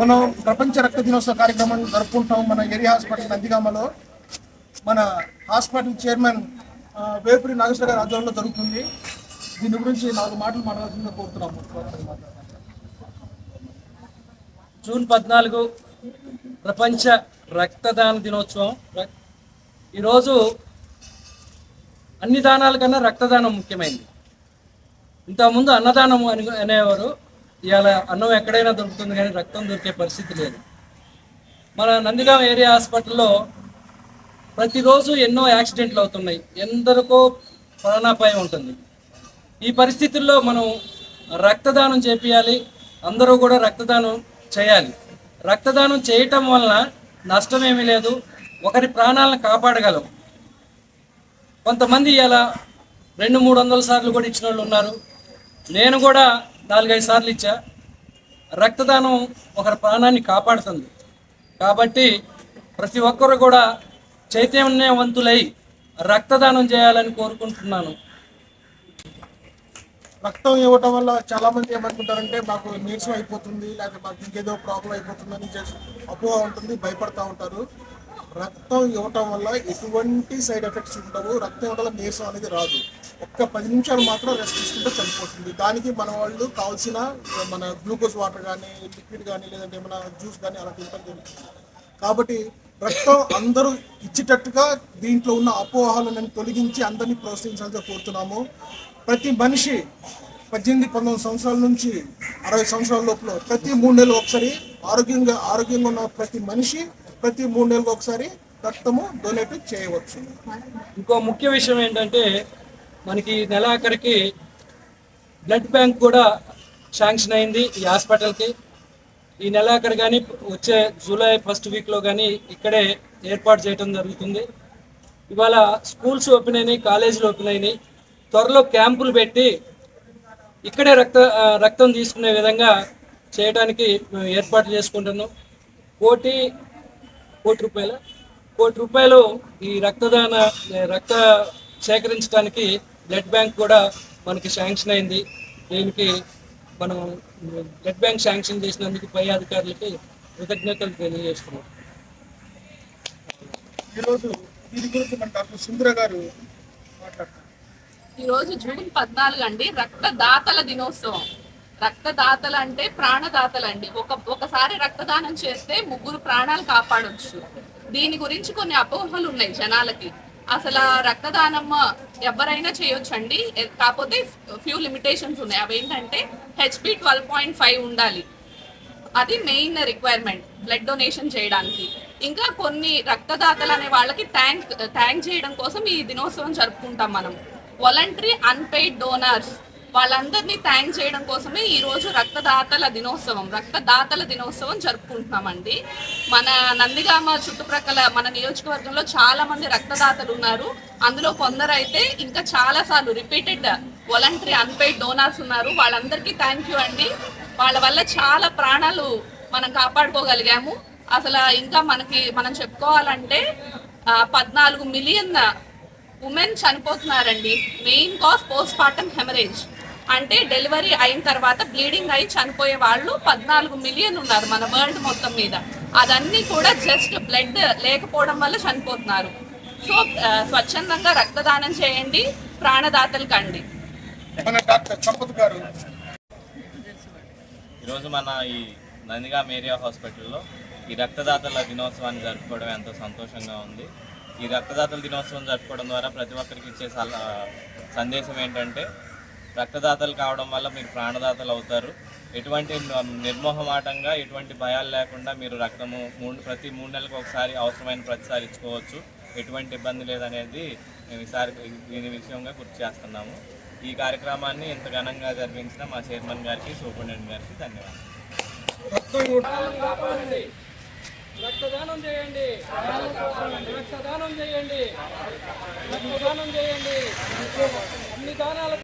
మనం ప్రపంచ రక్త దినోత్సవ కార్యక్రమం జరుపుకుంటాం మన ఏరియా హాస్పిటల్ నందిగామలో. మన హాస్పిటల్ చైర్మన్ వేపురి నాగేశ్వర గారి ఆధ్వర్యంలో జరుగుతుంది. దీని గురించి నాలుగు మాటలు మాట్లాడుతుందో కోరుతున్నాము. జూన్ పద్నాలుగు ప్రపంచ రక్తదాన దినోత్సవం. ఈరోజు అన్ని దానాల కన్నా రక్తదానం ముఖ్యమైనది ఇంతకుముందు అన్నదానం అని అనేవారు. ఇవాళ అన్నం ఎక్కడైనా దొరుకుతుంది కానీ రక్తం దొరికే పరిస్థితి లేదు. మన నందిగాం ఏరియా హాస్పిటల్లో ప్రతిరోజు ఎన్నో యాక్సిడెంట్లు అవుతున్నాయి. ఎందరికో ప్రాణాపాయం ఉంటుంది. ఈ పరిస్థితుల్లో మనం రక్తదానం చేపియాలి. అందరూ కూడా రక్తదానం చేయాలి. రక్తదానం చేయటం వలన నష్టం ఏమీ లేదు. ఒకరి ప్రాణాలను కాపాడగలం. కొంతమంది ఇలా రెండు మూడు వందల సార్లు కూడా ఇచ్చిన వాళ్ళు ఉన్నారు. నేను కూడా నాలుగైదు సార్లు ఇచ్చా. రక్తదానం ఒకరి ప్రాణాన్ని కాపాడుతుంది. కాబట్టి ప్రతి ఒక్కరు కూడా చైతన్యవంతులై రక్తదానం చేయాలని కోరుకుంటున్నాను. రక్తం ఇవ్వటం వల్ల చాలా మంది ఏమనుకుంటారంటే మాకు నీరసం అయిపోతుంది లేకపోతే మాకు ఇంకేదో ప్రాబ్లం అయిపోతుందని చేసి అపోహ ఉంటుంది భయపడతా ఉంటారు. రక్తం ఇవ్వటం వల్ల ఎటువంటి సైడ్ ఎఫెక్ట్స్ ఉండవు. రక్తం ఇవ్వడం వల్ల నీరసం అనేది రాదు. ఒక్క పది నిమిషాలు మాత్రం రెస్ట్ తీసుకుంటే సరిపోతుంది. దానికి మన వాళ్ళు కావాల్సిన మన గ్లూకోజ్ వాటర్ కానీ లిక్విడ్ కానీ లేదంటే ఏమైనా జ్యూస్ కానీ అలాంటి ఉంటుంది కాబట్టి రక్తం అందరూ ఇచ్చేటట్టుగా దీంట్లో ఉన్న అపోహలను తొలగించి అందరినీ ప్రోత్సహించాలని కోరుతున్నాము. ప్రతి మనిషి పద్దెనిమిది పంతొమ్మిది సంవత్సరాల నుంచి అరవై సంవత్సరాల లోపల ప్రతి మూడు నెలలు ఒకసారి ఆరోగ్యంగా ఆరోగ్యంగా ఉన్న ప్రతి మనిషి ప్రతి మూడు నెలలకు ఒకసారి రక్తము డొనేట్ చేయవచ్చు. ఇంకో ముఖ్య విషయం ఏంటంటే మనకి నెలాఖరికి బ్లడ్ బ్యాంక్ కూడా శాంక్షన్ అయింది ఈ హాస్పిటల్కి. ఈ నెలాఖరు కానీ వచ్చే జూలై ఫస్ట్ వీక్లో కానీ ఇక్కడే ఏర్పాటు చేయడం జరుగుతుంది. ఇవాళ స్కూల్స్ ఓపెన్ అయినాయి కాలేజీలు ఓపెన్ అయినాయి. త్వరలో క్యాంపులు పెట్టి ఇక్కడే రక్త రక్తం తీసుకునే విధంగా చేయడానికి మేము ఏర్పాటు చేసుకుంటున్నాం. కోటి కోటి రూపాయల? కోటి రూపాయలు ఈ రక్తదాన రక్త సేకరించడానికి బ్లడ్ బ్యాంక్ కూడా మనకి శాంక్షన్ అయింది. దీనికి మనం బ్లడ్ బ్యాంక్ శాంక్షన్ చేసినందుకు పై అధికారులకి కృతజ్ఞతలు తెలియజేస్తున్నాం. ఈరోజు దీని గురించి మన డాక్టర్ సుందర గారు మాట్లాడతారు ఈ రోజు జూన్ పద్నాలుగు అండి రక్తదాతల దినోత్సవం. రక్తదాతలు అంటే ప్రాణదాతలు అండి. ఒక ఒకసారి రక్తదానం చేస్తే ముగ్గురు ప్రాణాలు కాపాడొచ్చు. దీని గురించి కొన్ని అపోహలు ఉన్నాయి జనాలకి. అసలు రక్తదానం ఎవరైనా చేయొచ్చండి. కాకపోతే ఫ్యూ లిమిటేషన్స్ ఉన్నాయి. అవి ఏంటంటే హెచ్పి ట్వెల్వ్ పాయింట్ ఫైవ్ ఉండాలి. అది మెయిన్ రిక్వైర్మెంట్ బ్లడ్ డొనేషన్ చేయడానికి. ఇంకా కొన్ని రక్తదాతలు అనే వాళ్ళకి ట్యాంక్ ట్యాంక్ చేయడం కోసం ఈ దినోత్సవం జరుపుకుంటాం మనం. వాలంటరీ అన్పెయిడ్ డోనర్స్ వాళ్ళందరినీ థ్యాంక్ చేయడం కోసమే ఈరోజు రక్తదాతల దినోత్సవం. రక్తదాతల దినోత్సవం జరుపుకుంటున్నామండి. మన నందిగామ చుట్టుప్రక్కల మన నియోజకవర్గంలో చాలా మంది రక్తదాతలు ఉన్నారు. అందులో కొందరైతే ఇంకా చాలా సార్లు రిపీటెడ్ వాలంటరీ అన్పెయిడ్ డోనర్స్ ఉన్నారు. వాళ్ళందరికీ థ్యాంక్ యూ అండి. వాళ్ళ వల్ల చాలా ప్రాణాలు మనం కాపాడుకోగలిగాము. అసలు ఇంకా మనకి మనం చెప్పుకోవాలంటే పద్నాలుగు million women చనిపోతున్నారండి. Main cause postpartum haemorrhage. అంటే డెలివరీ అయిన తర్వాత బ్లీడింగ్ అయి చనిపోయే వాళ్ళు పద్నాలుగు మిలియన్ ఉన్నారు మన వరల్డ్ మొత్తం మీద. అదన్నీ కూడా జస్ట్ బ్లడ్ లేకపోవడం వల్ల చనిపోతున్నారు. సో స్వచ్ఛందంగా రక్తదానం చేయండి ప్రాణదాతలు కండి. మన డాక్టర్ సంపత్ గారు? ఈరోజు మన ఈ నందిగాం ఏరియా హాస్పిటల్లో ఈ రక్తదాతల దినోత్సవాన్ని జరుపుకోవడం ఎంతో సంతోషంగా ఉంది. ఈ రక్తదాతల దినోత్సవం జరుపుకోవడం ద్వారా ప్రతి ఒక్కరికి ఇచ్చే సందేశం ఏంటంటే రక్తదాతలు కావడం వల్ల మీరు ప్రాణదాతలు అవుతారు. ఎటువంటి నిర్మోహమాటంగా ఎటువంటి భయాలు లేకుండా మీరు రక్తము మూడు ప్రతి మూడు నెలలకు ఒకసారి అవసరమైన ప్రతిసారి ఇచ్చుకోవచ్చు. ఎటువంటి ఇబ్బంది లేదనేది మేము ఈసారి దీని విషయంగా గుర్తు చేస్తున్నాము. ఈ కార్యక్రమాన్ని ఇంత ఘనంగా జరిపించిన మా చైర్మన్ గారికి సూపరింటెండెంట్ గారికి ధన్యవాదాలు. దానం చేయండి. లక్ష దానం చేయండి. లక్ష దానం చేయండి. అన్ని దానాలకు